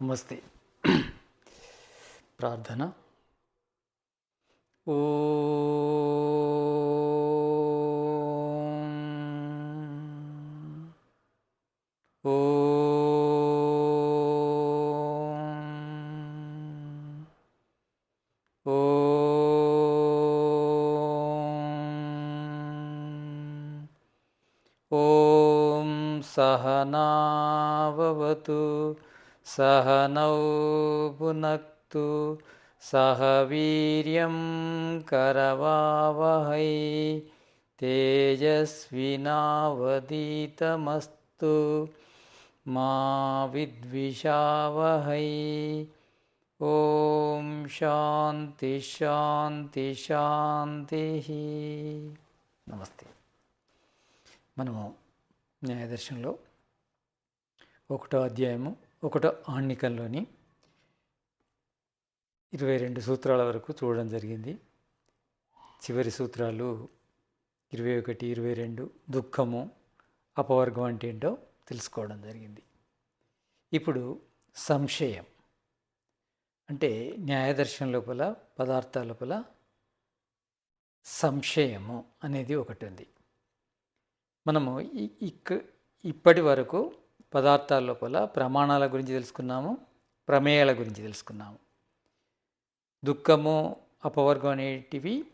नमस्ते। प्रार्थना। ओ ओ सहनावतु सहनौ भुनक्तु सह वीर्यं करवावहै तेजस्विनावदीतमस्तु मा विद्विषावहै ॐ शान्ति शान्ति शान्तिः నమస్తే మనము న్యాయదర్శనంలో ఒకటో అధ్యాయము ఒకటో ఆణ్ణికంలోని ఇరవై రెండు సూత్రాల వరకు చూడడం జరిగింది. చివరి సూత్రాలు ఇరవై ఒకటి ఇరవై రెండు దుఃఖము అపవర్గం అంటే ఏంటో తెలుసుకోవడం జరిగింది. ఇప్పుడు సంశయం. అంటే న్యాయదర్శనం లోపల పదార్థాల లోపల సంశయము అనేది ఒకటి ఉంది. మనము ఇక్క ఇప్పటి వరకు పదార్థాల లోపల ప్రమాణాల గురించి తెలుసుకున్నాము ప్రమేయాల గురించి తెలుసుకున్నాము. దుఃఖము అపవర్గం అనేటివి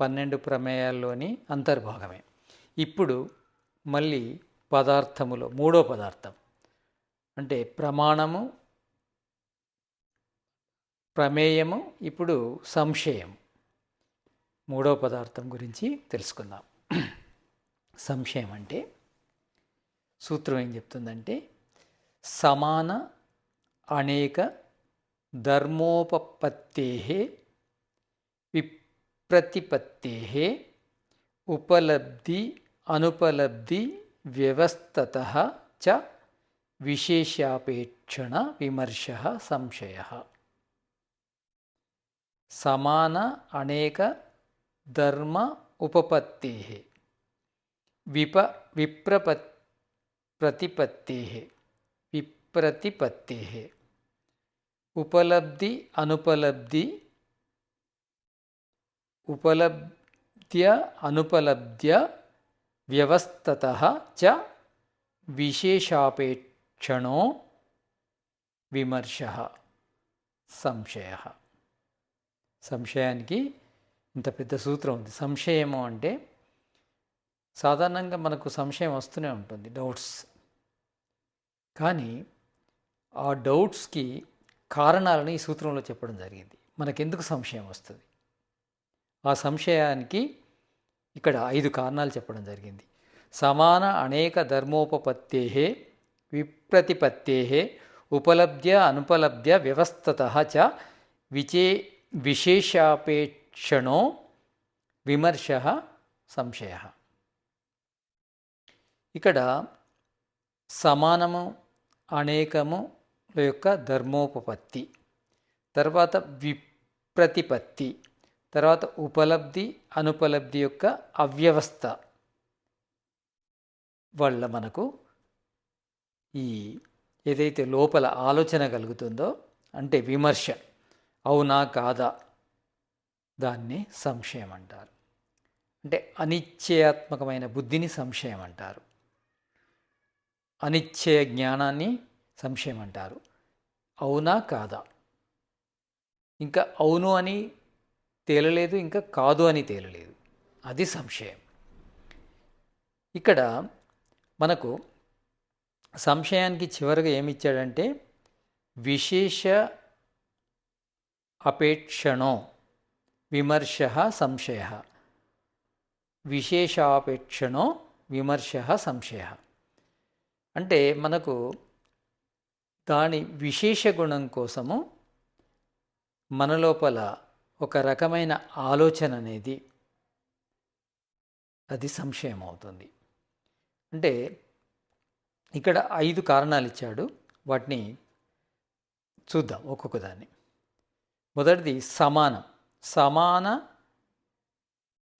పన్నెండు ప్రమేయాల్లోని అంతర్భాగమే. ఇప్పుడు మళ్ళీ పదార్థములో మూడో పదార్థం. అంటే ప్రమాణము ప్రమేయము ఇప్పుడు సంశయం మూడో పదార్థం గురించి తెలుసుకుందాం. సంశయం అంటే సూత్రం ఏం చెప్తుందంటే సమాన అనేక ధర్మోపత్తే విప్రతిపత్తే ఉపలబ్ధి అనుపలబ్ధి వ్యవస్థత చ విశేషాపేక్షణ విమర్శ సంశయ. సమాన అనేక ధర్మ ఉపపత్తే విప విప్రపత్ ప్రతిపత్తే విప్రతిపత్తే. ఉపలబ్ధి అనుపలబ్ధి ఉపలబ్ధ్య అనుపలబ్ధ్య వ్యవస్థత చ విశేషాపేక్షణో విమర్శ. సంశయ. సంశయానికి ఇంత పెద్ద సూత్రం ఉంది. సంశయము అంటే సాధారణంగా మనకు సంశయం వస్తూనే ఉంటుంది. డౌట్స్ కానీ ఆ డౌట్స్కి కారణాలను ఈ సూత్రంలో చెప్పడం జరిగింది. మనకెందుకు సంశయం వస్తుంది? ఆ సంశయానికి ఇక్కడ ఐదు కారణాలు చెప్పడం జరిగింది. సమాన అనేక ధర్మోపపత్తే విప్రతిపత్తే ఉపలబ్ధ్య అనుపలబ్ధ్య వ్యవస్థత చ విచే విశేషాపేక్షణో విమర్శ సంశయ. ఇక్కడ సమానము అనేకము యొక్క ధర్మోపపత్తి. తర్వాత విప్రతిపత్తి. తర్వాత ఉపలబ్ధి అనుపలబ్ధి యొక్క అవ్యవస్థ. వల్ల మనకు ఈ ఏదైతే లోపల ఆలోచన కలుగుతుందో అంటే విమర్శ అవునా కాదా? దాన్ని సంశయం అంటారు అంటే అనిశ్చయాత్మకమైన బుద్ధిని సంశయం అంటారు అనిచ్చే జ్ఞానాన్ని సంశయం అంటారు. అవునా కాదా? ఇంకా అవును అని తేలలేదు ఇంకా కాదు అని తేలలేదు. అది సంశయం. ఇక్కడ మనకు సంశయానికి చివరిగా ఏమిచ్చాడంటే విశేష అపేక్షణో విమర్శ సంశయ. విశేషాపేక్షణో విమర్శ సంశయ. అంటే మనకు దాని విశేష గుణం కోసము మన లోపల ఒక రకమైన ఆలోచన అనేది అది సంశయం అవుతుంది అంటే ఇక్కడ ఐదు కారణాలు ఇచ్చాడు. వాటిని చూద్దాం ఒక్కొక్క దాన్ని. మొదటిది సమానం. సమాన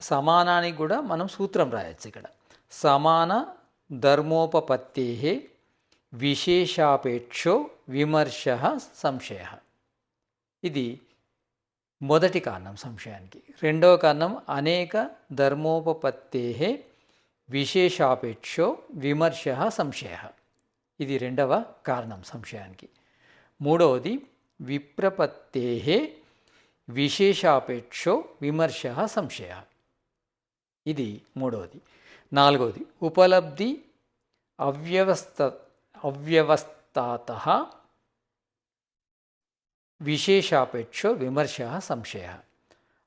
సమానానికి కూడా మనం సూత్రం రాయొచ్చు ఇక్కడ. సమాన ధర్మోపపత్తే విశేషాపేక్షో విమర్శ సంశయ ఇది మొదటి కారణం సంశయానికి రెండవ కారణం అనేక ధర్మోపపత్తే విశేషాపేక్షో విమర్శ సంశయ ఇది రెండవ కారణం సంశయానికి మూడవది విప్రపత్తే విశేషాపేక్షో విమర్శ సంశయ ఇది మూడవది నాలుగవది ఉపలబ్ధి అవ్యవస్థ అవ్యవస్థాత విశేషాపేక్షో విమర్శ సంశయ.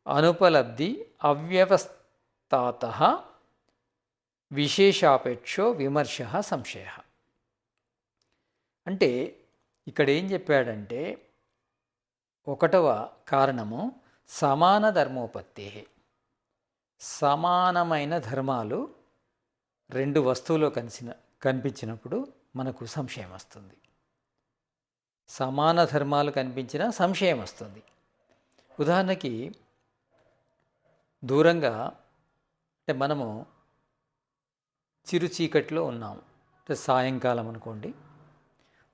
అనుపలబ్ధి అవ్యవస్థాత విశేషాపేక్షో విమర్శ సంశయ. అంటే ఇక్కడ ఏం చెప్పాడంటే ఒకటవ కారణము సమాన ధర్మోపత్తి. సమానమైన ధర్మాలు రెండు వస్తువులు కలిసిన కనిపించినప్పుడు మనకు సంశయం వస్తుంది. సమాన ధర్మాలు కనిపించిన సంశయం వస్తుంది. ఉదాహరణకి దూరంగా అంటే మనము చిరు చీకట్లో ఉన్నాం. అంటే సాయంకాలం అనుకోండి.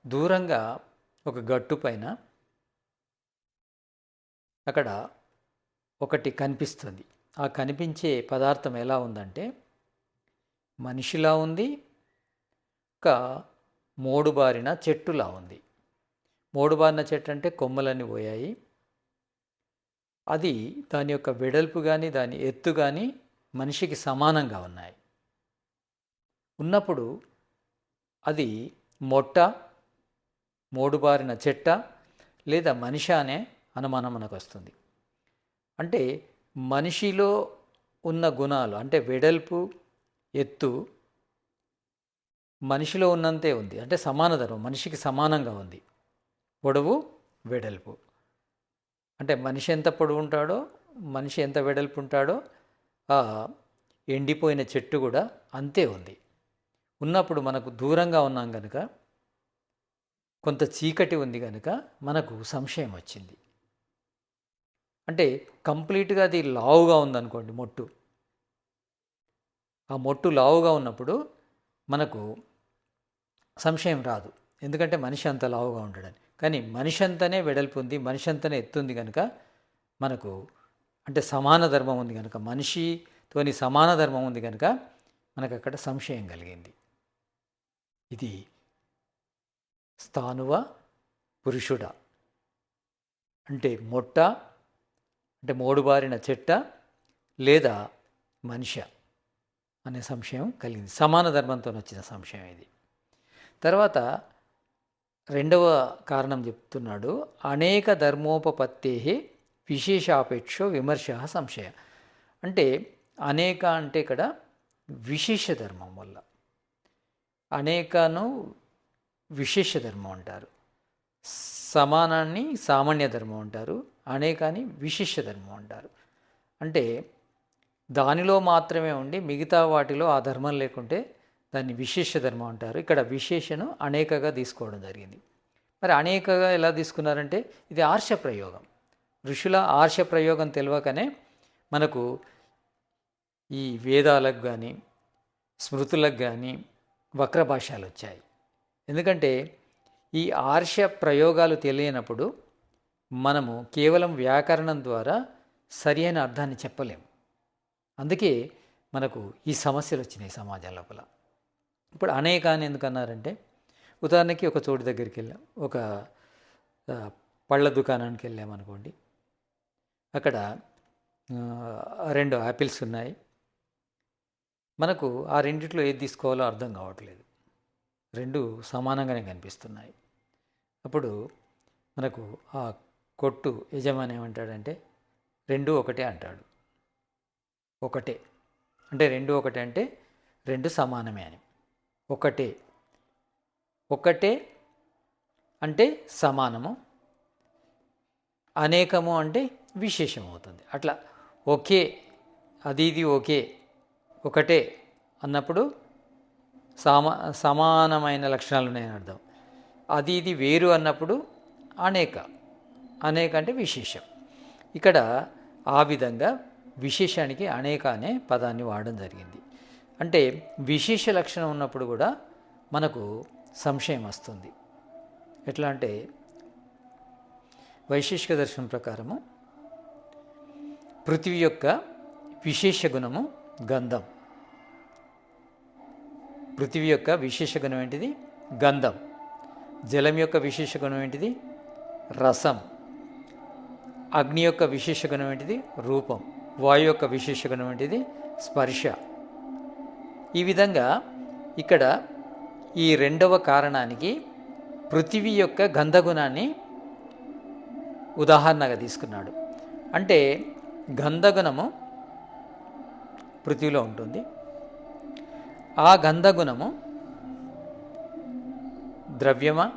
దూరంగా ఒక గట్టు పైన అక్కడ ఒకటి కనిపిస్తుంది. ఆ కనిపించే పదార్థం ఎలా ఉందంటే మనిషిలా ఉంది ఒక మోడుబారిన చెట్టులా ఉంది. మోడుబారిన చెట్టు అంటే కొమ్మలన్నీ పోయాయి. అది దాని యొక్క వెడల్పు కానీ దాని ఎత్తు కానీ మనిషికి సమానంగా ఉన్నాయి. ఉన్నప్పుడు అది మొట్ట మోడుబారిన చెట్ట లేదా మనిషి అనే అనుమానం మనకు వస్తుంది. అంటే మనిషిలో ఉన్న గుణాలు అంటే వెడల్పు ఎత్తు మనిషిలో ఉన్నంతే ఉంది. అంటే సమానధర్మం మనిషికి సమానంగా ఉంది. పొడవు వెడల్పు. అంటే మనిషి ఎంత పొడవు ఉంటాడో మనిషి ఎంత వెడల్పు ఉంటాడో ఎండిపోయిన చెట్టు కూడా అంతే ఉంది. ఉన్నప్పుడు మనకు దూరంగా ఉన్నాం కనుక కొంత చీకటి ఉంది కనుక మనకు సంశయం వచ్చింది. అంటే కంప్లీట్గా అది లావుగా ఉందనుకోండి మొట్టు. ఆ మొట్టు లావుగా ఉన్నప్పుడు మనకు సంశయం రాదు. ఎందుకంటే మనిషి అంత లావుగా ఉండడని. కానీ మనిషి అంతనే వెడల్పు ఉంది మనిషి అంతనే ఎత్తుంది కనుక మనకు అంటే సమాన ధర్మం ఉంది కనుక మనిషితోని సమాన ధర్మం ఉంది కనుక మనకు అక్కడ సంశయం కలిగింది. ఇది స్థానువ పురుషుడ. అంటే మొట్ట అంటే మోడుబారిన చెట్ట లేదా మనిషి. అనే సంశయం కలిగింది. సమాన ధర్మంతో వచ్చిన సంశయం ఇది. తర్వాత రెండవ కారణం చెప్తున్నాడు. అనేక ధర్మోపపత్తే విశేషాపేక్ష విమర్శ సంశయ. అంటే అనేక అంటే ఇక్కడ విశేష ధర్మం వల్ల. అనేకను విశేష ధర్మం అంటారు. సమానాన్ని సామాన్య ధర్మం అంటారు. అనేకాని విశేష ధర్మం అంటారు. అంటే దానిలో మాత్రమే ఉండి మిగతా వాటిలో ఆ ధర్మం లేకుంటే దాన్ని విశేష ధర్మం అంటారు. ఇక్కడ విశేషను అనేకగా తీసుకోవడం జరిగింది. మరి అనేకగా ఎలా తీసుకున్నారంటే ఇది ఆర్ష ప్రయోగం. ఋషుల ఆర్ష ప్రయోగం తెలియకనే మనకు ఈ వేదాలకు కానీ స్మృతులకు కానీ వక్ర భాషలు వచ్చాయి. ఎందుకంటే ఈ ఆర్ష ప్రయోగాలు తెలియనప్పుడు మనము కేవలం వ్యాకరణం ద్వారా సరి అయిన అర్థాన్ని చెప్పలేము. అందుకే మనకు ఈ సమస్యలు వచ్చినాయి సమాజం లోపల. ఇప్పుడు అనేక అని ఎందుకన్నారంటే ఉదాహరణకి ఒక చోటు దగ్గరికి వెళ్ళాం ఒక పళ్ళ దుకాణానికి వెళ్ళామనుకోండి అక్కడ రెండు యాపిల్స్ ఉన్నాయి. మనకు ఆ రెండిట్లో ఏది తీసుకోవాలో అర్థం కావట్లేదు. రెండు సమానంగానే కనిపిస్తున్నాయి. అప్పుడు మనకు ఆ కొట్టు యజమాని ఏమంటాడంటే రెండు ఒకటే అంటాడు. ఒకటే. అంటే రెండు ఒకటే అంటే రెండు సమానమే అని. ఒకటే. ఒకటే అంటే సమానము. అనేకము అంటే విశేషం అవుతుంది అట్లా ఒకే అది ఇది ఒకే ఒకటే అన్నప్పుడు సమా సమానమైన లక్షణాలు ఉన్నాయని అర్థం. అది ఇది వేరు అన్నప్పుడు అనేక. అనేక అంటే విశేషం. ఇక్కడ ఆ విధంగా విశేషానికి అనేక అనే పదాన్ని వాడడం జరిగింది. అంటే విశేష లక్షణం ఉన్నప్పుడు కూడా మనకు సంశయం వస్తుంది. ఎట్లా అంటే వైశేషిక దర్శనం ప్రకారము పృథివీ యొక్క విశేష గుణము గంధం. పృథివీ యొక్క విశేష గుణం ఏంటిది? గంధం. జలం యొక్క విశేష గుణం ఏంటిది? రసం. అగ్ని యొక్క విశేష గుణం ఏంటిది? రూపం. వాయు యొక్క విశేష గుణం ఏంటిది స్పర్శ. ఈ విధంగా ఇక్కడ ఈ రెండవ కారణానికి పృథివీ యొక్క గంధగుణాన్ని ఉదాహరణగా తీసుకున్నాడు. అంటే గంధగుణము పృథ్వీలో ఉంటుంది. ఆ గంధగుణము ద్రవ్యమా?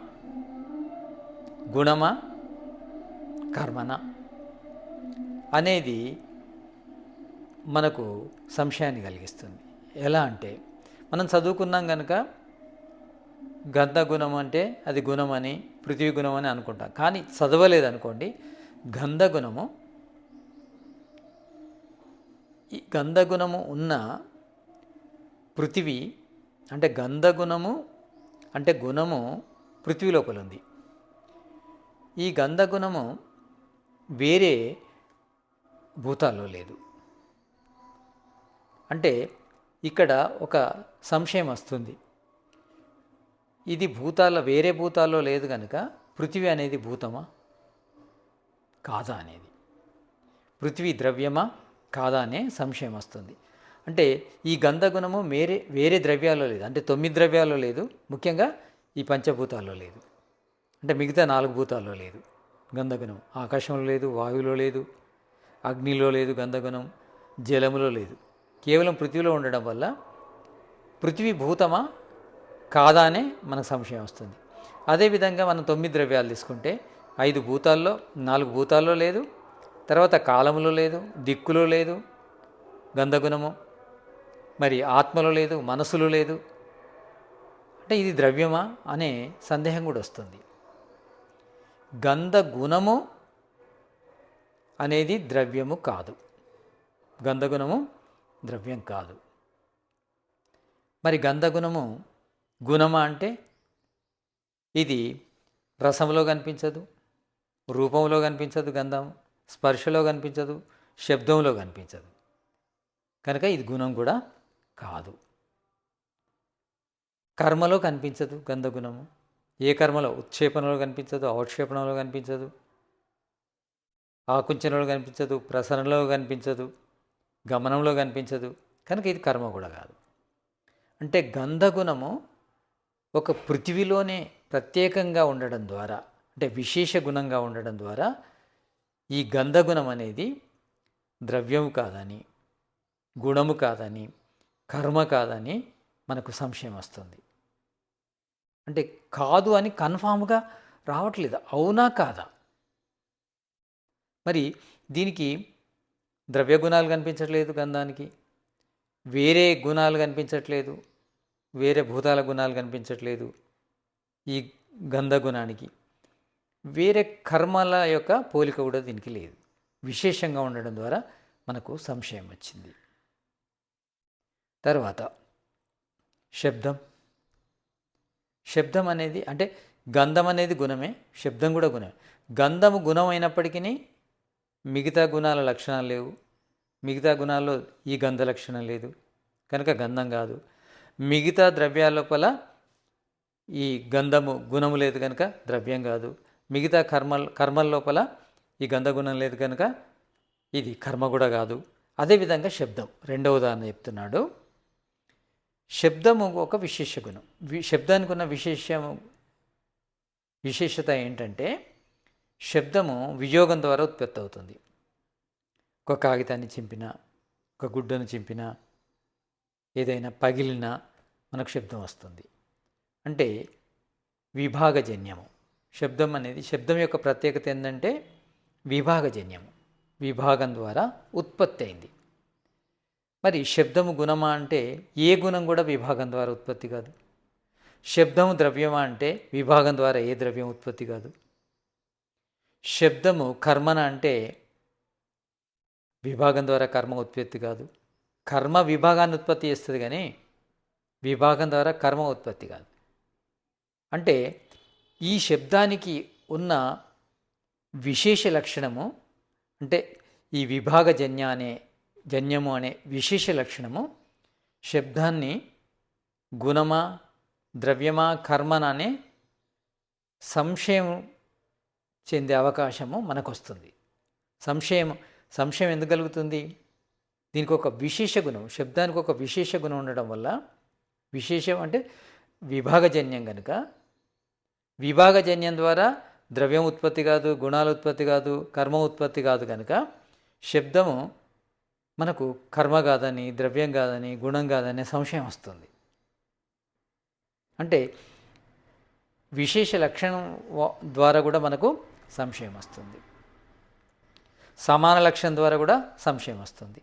గుణమా? కర్మన? అనేది మనకు సంశయాన్ని కలిగిస్తుంది. ఎలా అంటే మనం చదువుకున్నాం కనుక గంధ గుణం అంటే అది గుణమని పృథ్వీ గుణం అని అనుకుంటాం. కానీ చదవలేదు అనుకోండి గంధ గుణము ఈ గంధగుణము ఉన్న పృథివీ అంటే గంధగుణము అంటే గుణము పృథ్వీ లోపల ఉంది. ఈ గంధగుణము వేరే భూతాల్లో లేదు. అంటే ఇక్కడ ఒక సంశయం వస్తుంది. ఇది భూతాల వేరే భూతాల్లో లేదు కనుక పృథివీ అనేది భూతమా? కాదా అనేది. పృథివీ ద్రవ్యమా? కాదా అనే సంశయం వస్తుంది. అంటే ఈ గంధగుణము వేరే వేరే ద్రవ్యాల్లో లేదు. అంటే తొమ్మిది ద్రవ్యాల్లో లేదు. ముఖ్యంగా ఈ పంచభూతాల్లో లేదు. అంటే మిగతా నాలుగు భూతాల్లో లేదు. గంధగుణం ఆకాశంలో లేదు వాయువులో లేదు అగ్నిలో లేదు గంధగుణం జలములో లేదు. కేవలం పృథ్వీలో ఉండడం వల్ల పృథ్వీ భూతమా కాదా అనే మనకు సంశయం వస్తుంది. అదేవిధంగా మనం తొమ్మిది ద్రవ్యాలు తీసుకుంటే ఐదు భూతాల్లో నాలుగు భూతాల్లో లేదు తర్వాత కాలంలో లేదు దిక్కులో లేదు గంధగుణము మరి ఆత్మలో లేదు మనసులో లేదు. అంటే ఇది ద్రవ్యమా అనే సందేహం కూడా వస్తుంది. గంధ గుణము అనేది ద్రవ్యము కాదు. గంధగుణము ద్రవ్యం కాదు. మరి గంధగుణము గుణమా అంటే? ఇది రసంలో కనిపించదు రూపంలో కనిపించదు గంధం స్పర్శలో కనిపించదు శబ్దంలో కనిపించదు. కనుక ఇది గుణం కూడా కాదు. కర్మలో కనిపించదు గంధగుణము. ఏ కర్మలో? ఉత్క్షేపణలో కనిపించదు అవక్షేపణలో కనిపించదు ఆకుంచనలో కనిపించదు ప్రసరణలో కనిపించదు గమనంలో కనిపించదు. కనుక ఇది కర్మ కూడా కాదు. అంటే గంధగుణము ఒక పృథివీలోనే ప్రత్యేకంగా ఉండడం ద్వారా అంటే విశేష గుణంగా ఉండడం ద్వారా ఈ గంధగుణం అనేది ద్రవ్యము కాదని గుణము కాదని కర్మ కాదని మనకు సంశయం వస్తుంది. అంటే కాదు అని కన్ఫామ్గా రావట్లేదు. అవునా కాదా? మరి దీనికి ద్రవ్య గుణాలు కనిపించట్లేదు గంధానికి. వేరే గుణాలు కనిపించట్లేదు. వేరే భూతాల గుణాలు కనిపించట్లేదు ఈ గంధ గుణానికి వేరే కర్మల యొక్క పోలిక కూడా దీనికి లేదు. విశేషంగా ఉండడం ద్వారా మనకు సంశయం వచ్చింది. తర్వాత శబ్దం. శబ్దం అనేది అంటే గంధం అనేది గుణమే. శబ్దం కూడా గుణమే. గంధము గుణం మిగతా గుణాల లక్షణాలు లేవు. మిగతా గుణాల్లో ఈ గంధ లక్షణం లేదు. కనుక గంధం కాదు. మిగతా ద్రవ్యాల లోపల ఈ గంధము గుణము లేదు కనుక ద్రవ్యం కాదు. మిగతా కర్మ కర్మల లోపల ఈ గంధ గుణం లేదు కనుక ఇది కర్మ కూడా కాదు. అదేవిధంగా శబ్దం. రెండవ ఉదాహరణ చెప్తున్నాడు. శబ్దము ఒక విశేష గుణం. వి శబ్దానికి ఉన్న విశేషము విశేషత ఏంటంటే శబ్దము వియోగం ద్వారా ఉత్పత్తి అవుతుంది. ఒక కాగితాన్ని చింపిన ఒక గుడ్డను చింపిన ఏదైనా పగిలినా మనకు శబ్దం వస్తుంది. అంటే విభాగజన్యము. శబ్దం అనేది శబ్దం యొక్క ప్రత్యేకత ఏంటంటే విభాగజన్యము. విభాగం ద్వారా ఉత్పత్తి అయింది. మరి శబ్దము గుణమా అంటే ఏ గుణం కూడా విభాగం ద్వారా ఉత్పత్తి కాదు. శబ్దము ద్రవ్యమా అంటే విభాగం ద్వారా ఏ ద్రవ్యం ఉత్పత్తి కాదు. శబ్దము కర్మన అంటే విభాగం ద్వారా కర్మ ఉత్పత్తి కాదు. కర్మ విభాగాన్ని ఉత్పత్తి చేస్తుంది కానీ విభాగం ద్వారా కర్మ ఉత్పత్తి కాదు. అంటే ఈ శబ్దానికి ఉన్న విశేష లక్షణము అంటే ఈ విభాగజన్య అనే జన్యము అనే విశేష లక్షణము శబ్దాన్ని గుణమా ద్రవ్యమా కర్మన అనే సంశయం చెందే అవకాశము మనకు వస్తుంది సంశయం సంశయం ఎందుకు కలుగుతుంది? దీనికి ఒక విశేష గుణం శబ్దానికి ఒక విశేష గుణం ఉండడం వల్ల విశేషం అంటే విభాగజన్యం కనుక విభాగజన్యం ద్వారా ద్రవ్యం ఉత్పత్తి కాదు గుణాలు ఉత్పత్తి కాదు కర్మ ఉత్పత్తి కాదు కనుక శబ్దము మనకు కర్మ కాదని ద్రవ్యం కాదని గుణం కాదని సంశయం వస్తుంది. అంటే విశేష లక్షణం ద్వారా కూడా మనకు సంశయం వస్తుంది. సమాన లక్షణం ద్వారా కూడా సంశయం వస్తుంది.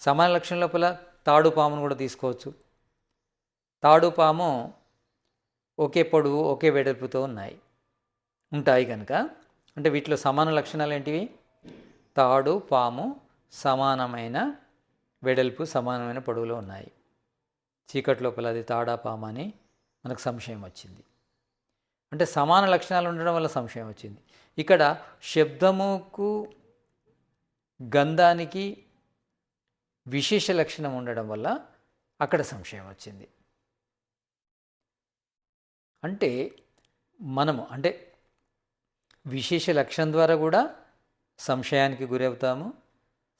సమాన లక్షణం లోపల తాడు పామును కూడా తీసుకోవచ్చు. తాడు పాము ఒకే పొడవు ఒకే వెడల్పుతో ఉన్నాయి. ఉంటాయి కనుక అంటే వీటిలో సమాన లక్షణాలు ఏంటివి? తాడు పాము సమానమైన వెడల్పు సమానమైన పొడవులో ఉన్నాయి. చీకటి లోపల అది తాడా పాము అని మనకు సంశయం వచ్చింది. అంటే సమాన లక్షణాలు ఉండడం వల్ల సంశయం వచ్చింది. ఇక్కడ శబ్దముకు గంధానికి విశేష లక్షణం ఉండడం వల్ల అక్కడ సంశయం వచ్చింది. అంటే మనము అంటే విశేష లక్షణం ద్వారా కూడా సంశయానికి గురవుతాము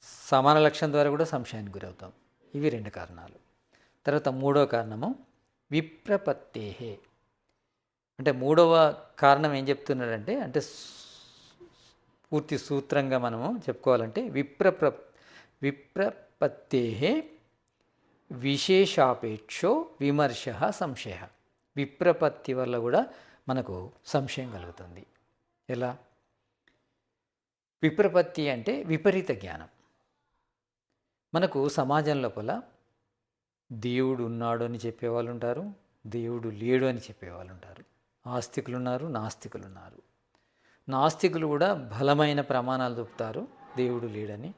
సమాన లక్షణం ద్వారా కూడా సంశయానికి గురవుతాము. ఇవి రెండు కారణాలు. తర్వాత మూడో కారణము విప్రపత్తేహే. అంటే మూడవ కారణం ఏం చెప్తున్నాడంటే అంటే పూర్తి సూత్రంగా మనము చెప్పుకోవాలంటే విప్రప్ర విప్రపత్తే విశేషాపేక్షో విమర్శ సంశయ. విప్రపత్తి వల్ల కూడా మనకు సంశయం కలుగుతుంది. ఎలా? విప్రపత్తి అంటే విపరీత జ్ఞానం. మనకు సమాజం లోపల దేవుడు ఉన్నాడు అని చెప్పేవాళ్ళు ఉంటారు దేవుడు లేడు అని చెప్పేవాళ్ళు ఉంటారు ఆస్తికులు ఉన్నారు నాస్తికులు ఉన్నారు నాస్తికులు కూడా బలమైన ప్రమాణాలు చూపుతారు. దేవుడు లేడని.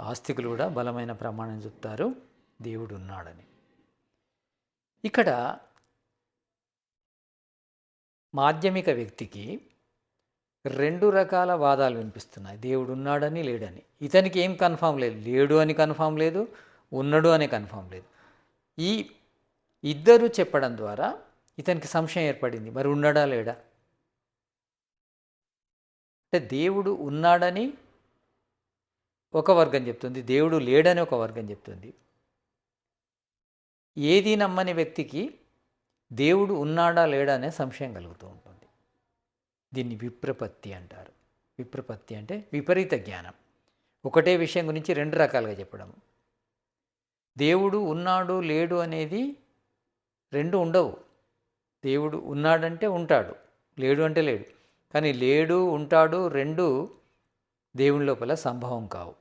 ఆస్తికులు కూడా బలమైన ప్రమాణం చూపుతారు. దేవుడు ఉన్నాడని. ఇక్కడ మాధ్యమిక వ్యక్తికి రెండు రకాల వాదాలు వినిపిస్తున్నాయి. దేవుడు ఉన్నాడని లేడని. ఇతనికి ఏం కన్ఫామ్ లేదు. లేడు అని కన్ఫామ్ లేదు. ఉన్నాడు అని కన్ఫామ్ లేదు. ఈ ఇద్దరు చెప్పడం ద్వారా ఇతనికి సంశయం ఏర్పడింది. మరి ఉన్నాడా లేడా? అంటే దేవుడు ఉన్నాడని ఒక వర్గం చెప్తుంది దేవుడు లేడని ఒక వర్గం చెప్తుంది. ఏది నమ్మని వ్యక్తికి దేవుడు ఉన్నాడా లేడా అనే సంశయం కలుగుతూ ఉంటుంది. దీన్ని విప్రపత్తి అంటారు. విప్రపత్తి అంటే విపరీత జ్ఞానం. ఒకటే విషయం గురించి రెండు రకాలుగా చెప్పడం దేవుడు ఉన్నాడు లేడు అనేది రెండు ఉండవు. దేవుడు ఉన్నాడంటే ఉంటాడు లేడు అంటే లేడు. కానీ లేడు ఉంటాడు రెండు దేవుని లోపల సంభవం కావు.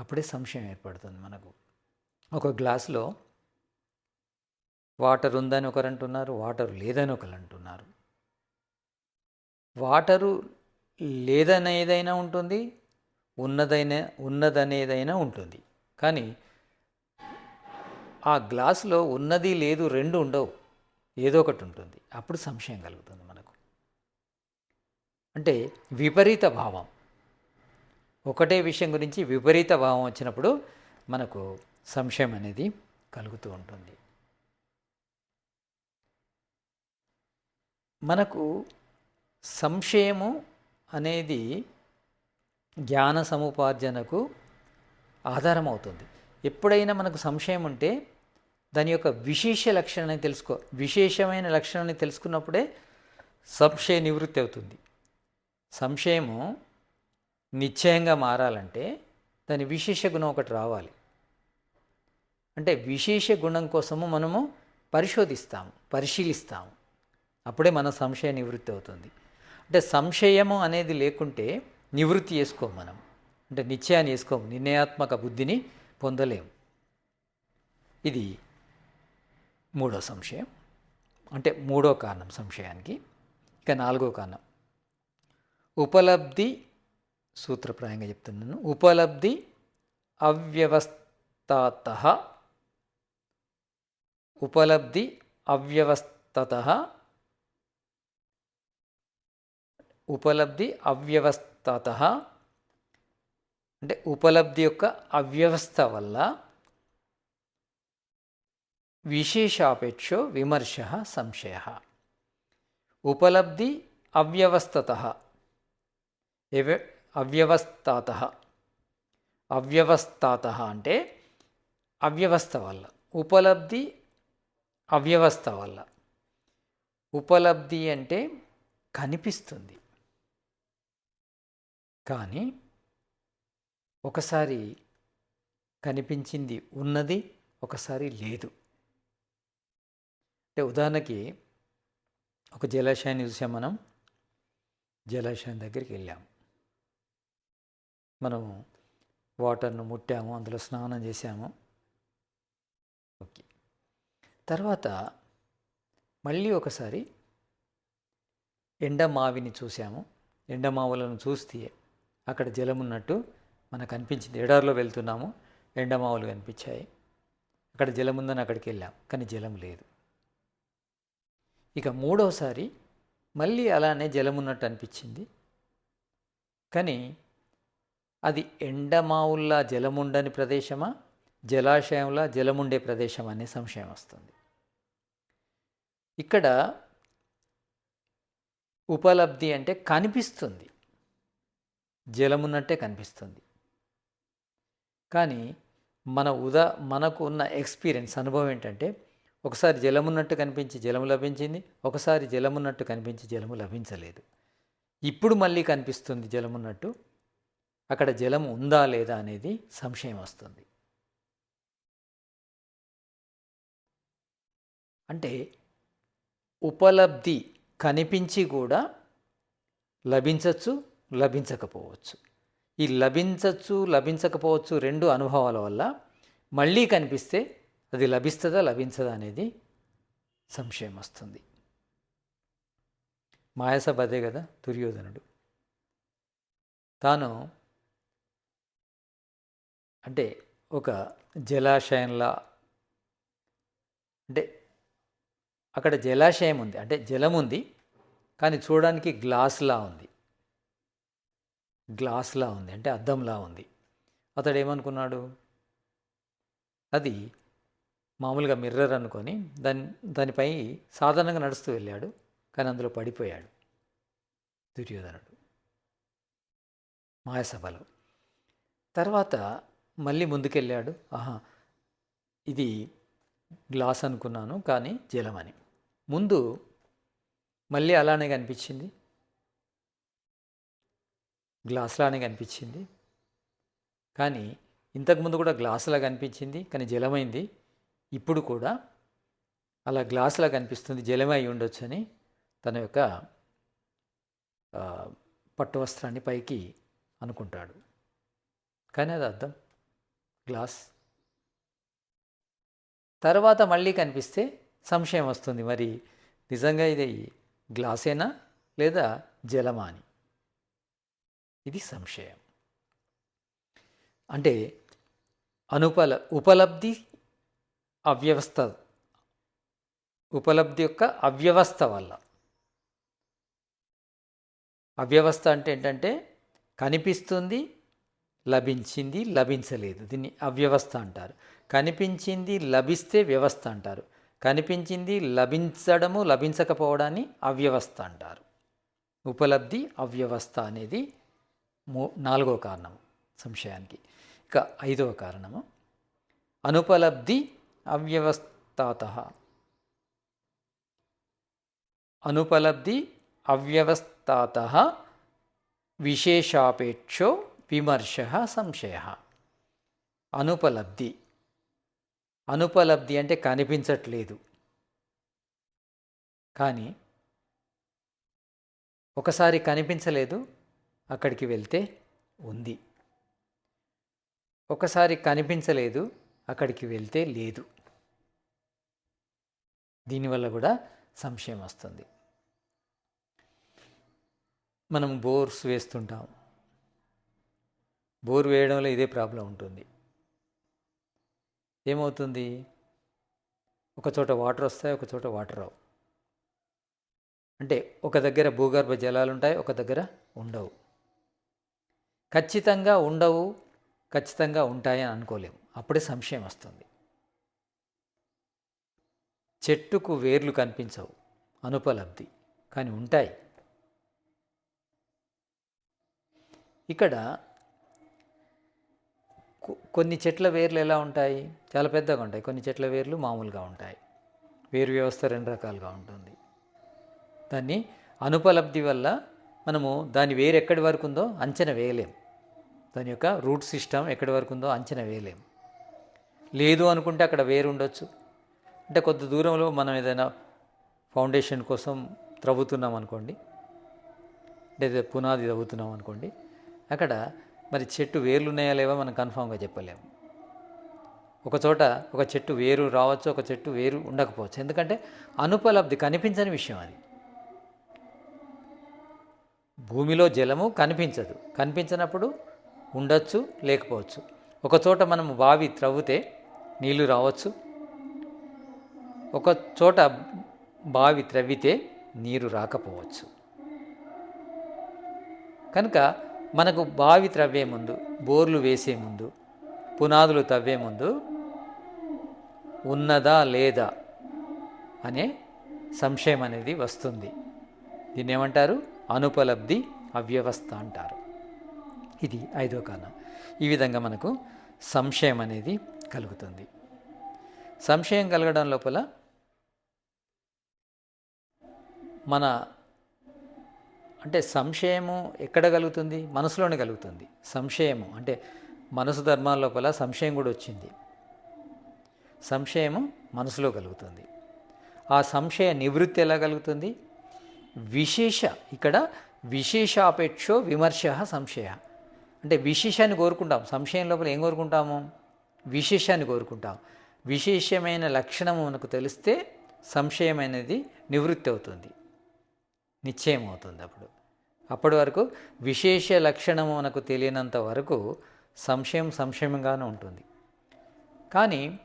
అప్పుడే సంశయం ఏర్పడుతుంది మనకు. ఒక గ్లాసులో వాటర్ ఉందని ఒకరు అంటున్నారు వాటర్ లేదని ఒకరు అంటున్నారు. వాటరు లేదనేదైనా ఉంటుంది ఉన్నదైనా ఉన్నదనేదైనా ఉంటుంది. కానీ ఆ గ్లాసులో ఉన్నది లేదు రెండు ఉండవు. ఏదో ఒకటి ఉంటుంది. అప్పుడు సంశయం కలుగుతుంది అంటే విపరీత భావం. ఒకటే విషయం గురించి విపరీత భావం వచ్చినప్పుడు మనకు సంశయం అనేది కలుగుతూ ఉంటుంది. మనకు సంశయము అనేది జ్ఞాన సముపార్జనకు ఆధారం అవుతుంది ఎప్పుడైనా మనకు సంశయం ఉంటే దాని యొక్క విశేష లక్షణాన్ని తెలుసుకో విశేషమైన లక్షణాన్ని తెలుసుకున్నప్పుడే సంశయ నివృత్తి అవుతుంది. సంశయము నిశ్చయంగా మారాలంటే దాని విశేష గుణం ఒకటి రావాలి. అంటే విశేష గుణం కోసము మనము పరిశోధిస్తాము పరిశీలిస్తాము. అప్పుడే మన సంశయ నివృత్తి అవుతుంది. అంటే సంశయము అనేది లేకుంటే నివృత్తి చేసుకోము మనం. అంటే నిశ్చయాన్ని వేసుకోము నిర్ణయాత్మక బుద్ధిని పొందలేము. ఇది మూడో సంశయం. అంటే మూడో కారణం సంశయానికి ఇక నాలుగో కారణం. ఉపలబ్ధి సూత్రప్రాయంగా చెప్తున్నాను ఉపలబ్ధి అవ్యవస్థాత. ఉపలబ్ధి అవ్యవస్థత. ఉపలబ్ధి అవ్యవస్థత. అంటే ఉపలబ్ధి యొక్క అవ్యవస్థ వల్ల విశేషాపేక్షో విమర్శ సంశయ. ఉపలబ్ధి అవ్యవస్థత. అవ్యవస్థాత. అవ్యవస్థాత అంటే అవ్యవస్థ వల్ల. ఉపలబ్ధి అవ్యవస్థ వల్ల. ఉపలబ్ధి అంటే కనిపిస్తుంది. కానీ ఒకసారి కనిపించింది ఉన్నది ఒకసారి లేదు. అంటే ఉదాహరణకి ఒక జలాశయాన్ని చూసాం మనం. జలాశయం దగ్గరికి వెళ్ళాము మనము వాటర్ను ముట్టాము అందులో స్నానం చేసాము ఓకే. తర్వాత మళ్ళీ ఒకసారి ఎండమావిని చూసాము ఎండమావులను చూస్తే అక్కడ జలం ఉన్నట్టు మనకు అనిపించింది. ఎడారిలో వెళ్తున్నాము ఎండమావులు కనిపించాయి. అక్కడ జలం ఉందని అక్కడికి వెళ్ళాం కానీ జలం లేదు. ఇక మూడవసారి మళ్ళీ అలానే జలం ఉన్నట్టు అనిపించింది. కానీ అది ఎండమావుల్లా జలముండని ప్రదేశమా? జలాశయంలా జలముండే ప్రదేశం అనే సంశయం వస్తుంది. ఇక్కడ ఉపలబ్ధి అంటే కనిపిస్తుంది. జలమున్నట్టే కనిపిస్తుంది. కానీ మన ఉదా మనకు ఉన్న ఎక్స్పీరియన్స్ అనుభవం ఏంటంటే ఒకసారి జలమున్నట్టు కనిపించి జలము లభించింది ఒకసారి జలమున్నట్టు కనిపించి జలము లభించలేదు. ఇప్పుడు మళ్ళీ కనిపిస్తుంది జలమున్నట్టు అక్కడ జలం ఉందా లేదా అనేది సంశయం వస్తుంది. అంటే ఉపలబ్ధి కనిపించి కూడా లభించవచ్చు లభించకపోవచ్చు. ఈ లభించవచ్చు లభించకపోవచ్చు రెండు అనుభవాల వల్ల మళ్ళీ కనిపిస్తే అది లభిస్తుందా లభించదా అనేది సంశయం వస్తుంది. మాయసభ అదే కదా దుర్యోధనుడు. తాను అంటే ఒక జలాశయంలా అంటే అక్కడ జలాశయం ఉంది అంటే జలం ఉంది కానీ చూడడానికి గ్లాస్లా ఉంది. గ్లాస్లా ఉంది అంటే అద్దంలా ఉంది. అతడు ఏమనుకున్నాడు? అది మామూలుగా మిర్రర్ అనుకొని దాని దానిపై సాధారణంగా నడుస్తూ వెళ్ళాడు కానీ అందులో పడిపోయాడు. దుర్యోధనుడు. మాయసభలో. తర్వాత మళ్ళీ ముందుకెళ్ళాడు. ఆహా ఇది గ్లాస్ అనుకున్నాను కానీ జలమని. ముందు మళ్ళీ అలానే కనిపించింది. గ్లాస్లానే కనిపించింది. కానీ ఇంతకుముందు కూడా గ్లాసులా కనిపించింది కానీ జలమైంది. ఇప్పుడు కూడా అలా గ్లాసులా కనిపిస్తుంది జలమై ఉండొచ్చు అని తన యొక్క పట్టు వస్త్రాన్ని పైకి అనుకుంటాడు. కానీ అది అర్థం గ్లాస్. తర్వాత మళ్ళీ కనిపిస్తే సంశయం వస్తుంది. మరి నిజంగా ఇది గ్లాసేనా లేదా జలమా అని? ఇది సంశయం. అంటే అనుపల ఉపలబ్ధి అవ్యవస్థ. ఉపలబ్ధి యొక్క అవ్యవస్థ వల్ల. అవ్యవస్థ అంటే ఏంటంటే కనిపిస్తుంది లభించింది లభించలేదు. దీన్ని అవ్యవస్థ అంటారు. కనిపించింది లభిస్తే వ్యవస్థ అంటారు. కనిపించింది లభించడము లభించకపోవడాన్ని అవ్యవస్థ అంటారు. ఉపలబ్ధి అవ్యవస్థ అనేది మూ నాలుగో కారణము సంశయానికి. ఇక ఐదవ కారణము. అనుపలబ్ధి అవ్యవస్థాత. అనుపలబ్ధి అవ్యవస్థాత విశేషాపేక్షో విమర్శ సంశయ. అనుపలబ్ధి. అనుపలబ్ధి అంటే కనిపించట్లేదు. కానీ ఒకసారి కనిపించలేదు అక్కడికి వెళ్తే ఉంది. ఒకసారి కనిపించలేదు అక్కడికి వెళ్తే లేదు. దీనివల్ల కూడా సంశయం వస్తుంది. మనం బోర్స్ వేస్తుంటాం బోర్ వేయడంలో ఇదే ప్రాబ్లం ఉంటుంది. ఏమవుతుంది? ఒక చోట వాటర్ వస్తాయి ఒక చోట వాటర్ రావు. అంటే ఒక దగ్గర భూగర్భ జలాలు ఉంటాయి ఒక దగ్గర ఉండవు. ఖచ్చితంగా ఉండవు ఖచ్చితంగా ఉంటాయని అనుకోలేము. అప్పుడే సంశయం వస్తుంది. చెట్టుకు వేర్లు కనిపించవు అనుపలబ్ధి కానీ ఉంటాయి. ఇక్కడ కొన్ని చెట్ల వేర్లు ఎలా ఉంటాయి? చాలా పెద్దగా ఉంటాయి. కొన్ని చెట్ల వేర్లు మామూలుగా ఉంటాయి. వేరు వ్యవస్థ రెండు రకాలుగా ఉంటుంది. దాన్ని అనుపలబ్ధి వల్ల మనము దాని వేరు ఎక్కడి వరకు ఉందో అంచనా వేయలేం. దాని యొక్క రూట్ సిస్టమ్ ఎక్కడి వరకు ఉందో అంచనా వేయలేం. లేదు అనుకుంటే అక్కడ వేరు ఉండొచ్చు. అంటే కొద్ది దూరంలో మనం ఏదైనా ఫౌండేషన్ కోసం త్రవ్వుతున్నాం అనుకోండి లేదా పునాది తవ్వుతున్నాం అనుకోండి అక్కడ మరి చెట్టు వేర్లు ఉన్నాయా లేవా మనం కన్ఫామ్గా చెప్పలేము. ఒక చోట ఒక చెట్టు వేరు రావచ్చు ఒక చెట్టు వేరు ఉండకపోవచ్చు. ఎందుకంటే అనుపలబ్ధి కనిపించని విషయం అది. భూమిలో జలము కనిపించదు. కనిపించినప్పుడు ఉండొచ్చు లేకపోవచ్చు. ఒక చోట మనం బావి త్రవ్వితే నీళ్ళు రావచ్చు. ఒక చోట బావి త్రవ్వితే నీరు రాకపోవచ్చు. కనుక మనకు బావి త్రవ్వే ముందు బోర్లు వేసే ముందు పునాదులు తవ్వే ముందు ఉన్నదా లేదా అనే సంశయం అనేది వస్తుంది. దీన్ని ఏమంటారు? అనుపలబ్ధి అవ్యవస్థ అంటారు. ఇది ఐదో కారణం. ఈ విధంగా మనకు సంశయం అనేది కలుగుతుంది. సంశయం కలగడం లోపల మన అంటే సంశయము ఎక్కడ కలుగుతుంది? మనసులోనే కలుగుతుంది. సంశయము అంటే మనసు ధర్మాల లోపల సంశయం కూడా వచ్చింది. సంశయము మనసులో కలుగుతుంది. ఆ సంశయ నివృత్తి ఎలా కలుగుతుంది? విశేష ఇక్కడ విశేషాపేక్షో విమర్శ సంశయ. అంటే విశేషాన్ని కోరుకుంటాం. సంశయం లోపల ఏం కోరుకుంటాము? విశేషాన్ని కోరుకుంటాం. విశేషమైన లక్షణము మనకు తెలిస్తే సంశయం అనేది నివృత్తి అవుతుంది. నిశ్చయం అవుతుంది అప్పుడు అప్పటి వరకు విశేష లక్షణము మనకు తెలియనంత వరకు సంశయం సంశయంగానే ఉంటుంది. కానీ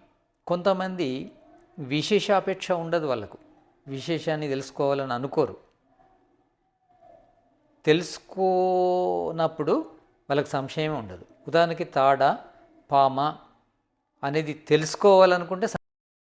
కొంతమంది విశేషాపేక్ష ఉండదు వాళ్ళకు. విశేషాన్ని తెలుసుకోవాలని అనుకోరు. తెలుసుకోనప్పుడు వాళ్ళకి సంశయం ఉండదు. ఉదాహరణకి తాడ పామ అనేది తెలుసుకోవాలనుకుంటే